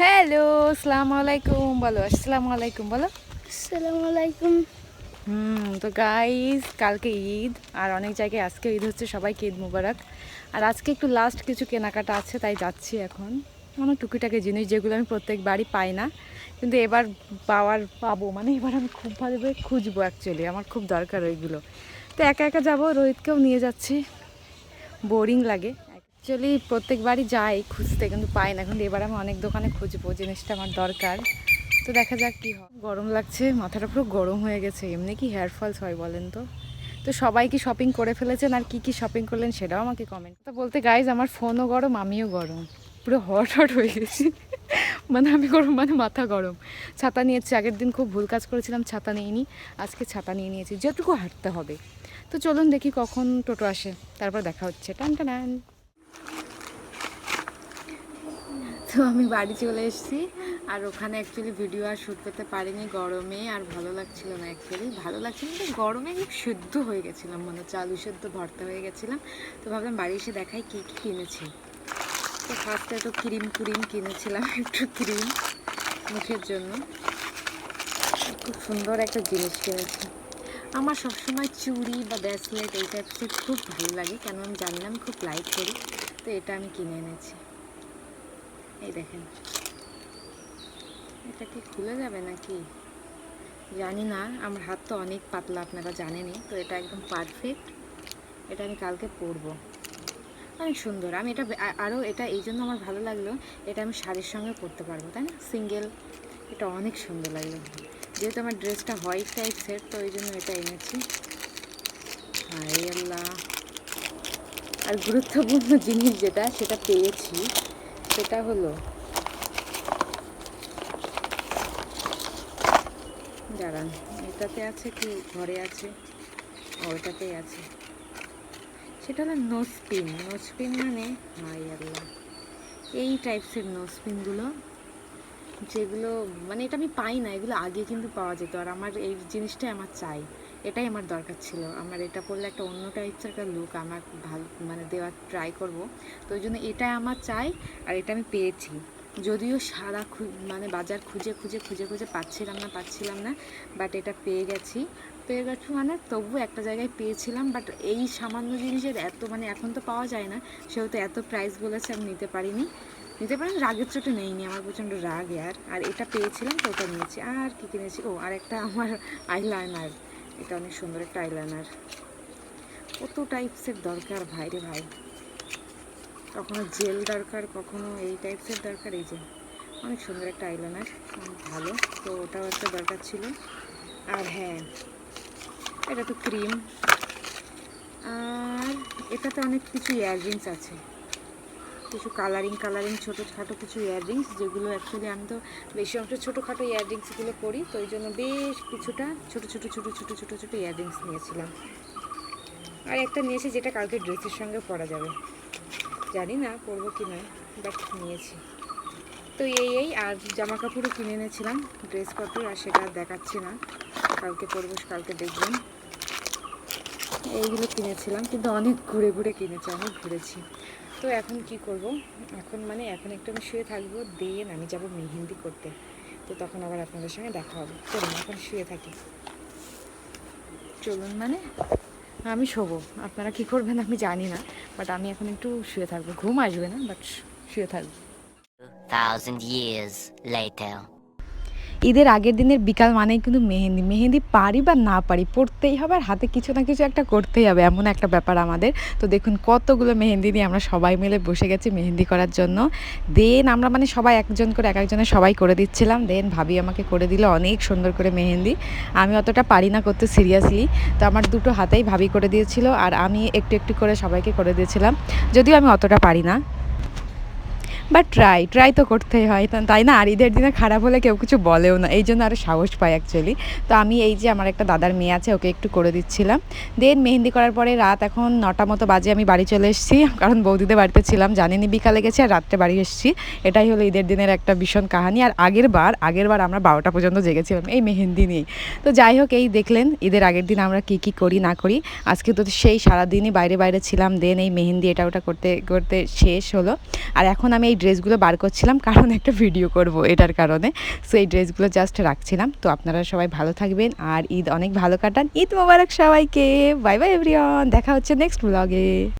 Hello আসসালামু আলাইকুম। বলো আসসালামু আলাইকুম বলো। আসসালামু আলাইকুম। হুম তো গাইস কালকে ঈদ আর অনেক জায়গায় আজকে ঈদ হচ্ছে সবাইকে ঈদ মুবারক। আর আজকে একটু লাস্ট কিছু কেনাকাটা আছে তাই যাচ্ছি এখন। অনেক টুকিটাকি জিনিস যেগুলো আমি প্রত্যেকবারই পাই না কিন্তু এবার পাওয়ার পাবো। মানে এবার আমি খুব ভালোভাবে খুঁজবো অ্যাকচুয়ালি আমার খুব দরকার ওইগুলো। তো একা একা যাব রোহিতকেও নিয়ে যাচ্ছি। বোরিং লাগে। অ্যাকচুয়ালি প্রত্যেকবারই যাই খুঁজতে, কিন্তু পাই না। কিন্তু এবার আমি অনেক দোকানে খুঁজবো, জিনিসটা আমার দরকার। তো দেখা যাক কী হয়। গরম লাগছে, মাথাটা পুরো গরম হয়ে গেছে। এমনি কি হেয়ার ফলস হয় বলেন তো? তো সবাই কি শপিং করে ফেলেছেন? আর কি কি শপিং করলেন সেটাও আমাকে কমেন্ট তো বলতে গাইজ আমার ফোনও গরম, আমিও গরম। পুরো হট হট হয়ে গেছি। মানে আমি গরম মানে মাথা গরম। ছাতা নিয়েছি, আগের দিন খুব ভুল কাজ করেছিলাম, ছাতা নিইনি। আজকে ছাতা নিয়ে নিয়েছি, যেটুকু হাঁটতে হবে। তো চলুন দেখি কখন টোটো আসে, তারপর দেখা হচ্ছে। টান টান। তো আমি বাড়ি চলে এসেছি। আর ওখানে অ্যাকচুয়ালি ভিডিও আর শ্যুট করতে পারিনি, গরমে, আর ভালো লাগছিল না অ্যাকচুয়ালি ভালো লাগছিল না, গরমে খুব শুদ্ধ হয়ে গেছিলাম মানে চালু সেদ্ধ ভর্তা হয়ে গেছিলাম। তো ভাবলাম বাড়ি এসে দেখাই কী কী কিনেছি। তো ফার্স্টে তো ক্রিম ক্রিম কিনেছিলাম, একটু ক্রিম মুখের জন্য। খুব সুন্দর একটা জিনিস কিনেছি। আমার সবসময় চুড়ি বা ব্রেসলেট এই টাইপসের খুব ভালো লাগে, কেন আমি জানি না, আমি খুব লাইক করি। তো এটা আমি কিনে এনেছি। এই দেখেন। এটা কি খুলে যাবে নাকি? জানি না, আমার হাত তো অনেক পাতলা, আপনারা জানেনই। তো এটা একদম পারফেক্ট এটা আমি কালকে পরবো। অনেক সুন্দর। আমি এটা আরও এটা এই জন্য আমার ভালো লাগল, এটা আমি শাড়ির সঙ্গে পরতে পারব, তাই না? সিঙ্গেল এটা অনেক সুন্দর লাগল। যেহেতু আমার ড্রেসটা হোয়াইট টাইপসের তো ওই জন্য এটা এনেছি। হায় আল্লাহ। আর গুরুত্বপূর্ণ জিনিস যেটা, সেটা পেয়েছি। সেটা হলো। দাঁড়ান, এটাতে আছে কি? ঘরে আছে। ওটাতেই আছে। সেটা হলো নোসপিন নোসপিন মানে হাই আল্লাহ, এই টাইপসের নোসপিনগুলো যেগুলো মানে এটা আমি পাই না, এগুলো আগে কিন্তু পাওয়া যেত। আর আমার এই জিনিসটাই আমার চাই। এটাই আমার দরকার ছিল। আমার এটা পরলে একটা অন্য টাইপসের একটা লুক আমার ভালো মানে দেওয়ার ট্রাই করব। তো ওই জন্য এটা আমার চাই, আর এটা আমি পেয়েছি। যদিও সারা মানে বাজার খুঁজে খুঁজে খুঁজে খুঁজে পাচ্ছিলাম না পাচ্ছিলাম না বাট এটা পেয়ে গেছি। পেয়ে গেছি মানে তবু একটা জায়গায় পেয়েছিলাম বাট এই সামান্য জিনিসের এত মানে এখন তো পাওয়া যায় না, সেহেতু এত প্রাইস বলেছে আমি নিতে পারিনি। নিতে পারেন, রাগের চোটে নেইনি, আমার প্রচণ্ড রাগ, আর আর এটা পেয়েছিলাম, তো ওটা নিয়েছি। আর কি কিনেছি? ও আর একটা আমার আইলাইনার এটা অনেক সুন্দর একটা আইলাইনার কত টাইপসের দরকার ভাই রে ভাই। কখনো জেল দরকার, কখনো এই টাইপসের দরকার, এই যে অনেক সুন্দর একটা আইলাইনার ভালো। তো ওটাও একটা দরকার ছিল। আর হ্যাঁ এটা তো ক্রিম আর এটাতে অনেক কিছু ইয়াররিংস আছে। কিছু কালারিং কালারিং ছোটো খাটো কিছু ইয়াররিংস যেগুলো অ্যাকচুয়ালি আমি তো বেশি অংশ ছোটোখাটো ইয়াররিংসগুলো করি, তো ওই জন্য বেশ কিছুটা ছোটো ছোটো ছোটো ছোটো ছোটো ছোটো ইয়াররিংস নিয়েছিলাম। আর একটা নিয়েছি যেটা কালকে ড্রেসের সঙ্গে পরা যাবে। জানি না পরবো কি নয় বাট নিয়েছি। তো এই এই, আর জামা কাপড়ও কিনে এনেছিলাম ড্রেসপত্র আর সেটা দেখাচ্ছি না। কালকে পরবো, কালকে দেখবেন এইগুলো কিনেছিলাম, কিন্তু অনেক ঘুরে ঘুরে কিনেছি, অনেক ঘুরেছি। তো এখন কি করব? এখন মানে এখন একটু আমি শুয়ে থাকব, দেন আমি যাব মেহেন্দি করতে। তো তখন আবার আপনাদের সঙ্গে দেখা হবে। চলুন, এখন শুয়ে থাকি। চলুন মানে আমি শোবো। আপনারা কি করবেন আমি জানি না বাট আমি এখন একটু শুয়ে থাকব। ঘুম আসবে না বাট শুয়ে থাকব। Thousand years later. ঈদের আগের দিনের বিকাল মানেই কিন্তু মেহেন্দি। মেহেন্দি পারি বা না পারি, পড়তেই হবে আর হাতে কিছু না কিছু একটা করতেই হবে, এমন একটা ব্যাপার আমাদের। তো দেখুন, কতগুলো মেহেন্দি নিয়ে আমরা সবাই মিলে বসে গেছি মেহেন্দি করার জন্য। দেন আমরা মানে সবাই একজন করে এক একজনের সবাই করে দিচ্ছিলাম। দেন ভাবি আমাকে করে দিল অনেক সুন্দর করে মেহেন্দি। আমি অতটা পারি না করতে সিরিয়াসলি তো আমার দুটো হাতেই ভাবি করে দিয়েছিল আর আমি একটু একটু করে সবাইকে করে দিয়েছিলাম। যদিও আমি অতটা পারি না। বাট ট্রাই ট্রাই তো করতেই হয়। তাই না? আর ঈদের দিনে খারাপ হলে কেউ কিছু বলেও না। এই জন্য আরও সাহস পাই অ্যাকচুয়ালি তো আমি এই যে আমার একটা দাদার মেয়ে আছে, ওকে একটু করে দিচ্ছিলাম। দেন মেহেন্দি করার পরে রাত এখন নটা মতো বাজে, আমি বাড়ি চলে এসেছি। কারণ বৌদিদের বাড়িতে ছিলাম, জানিনি বিকালে গেছি আর রাত্রে বাড়ি এসেছি। এটাই হলো ঈদের দিনের একটা ভীষণ কাহানি। আর আগের বার আগের বার আমরা বারোটা পর্যন্ত জেগেছিলাম এই মেহেন্দি নিয়ে। তো যাই হোক, এই দেখলেন ঈদের আগের দিন আমরা কি কি করি, না করি। আজকে তো সেই সারাদিনই বাইরে বাইরে ছিলাম। দেন এই মেহেন্দি এটা ওটা করতে করতে শেষ হলো। আর এখন আমি এই ড্রেসগুলো বার করছিলাম কারণ একটা ভিডিও করব এটার কারণে। সো এই ড্রেসগুলো জাস্ট রাখছিলাম। তো আপনারা সবাই ভালো থাকবেন আর ঈদ অনেক ভালো কাটান। ঈদ মোবারক সবাইকে। বাই বাই এভরিওয়ান দেখা হচ্ছে নেক্সট ব্লগে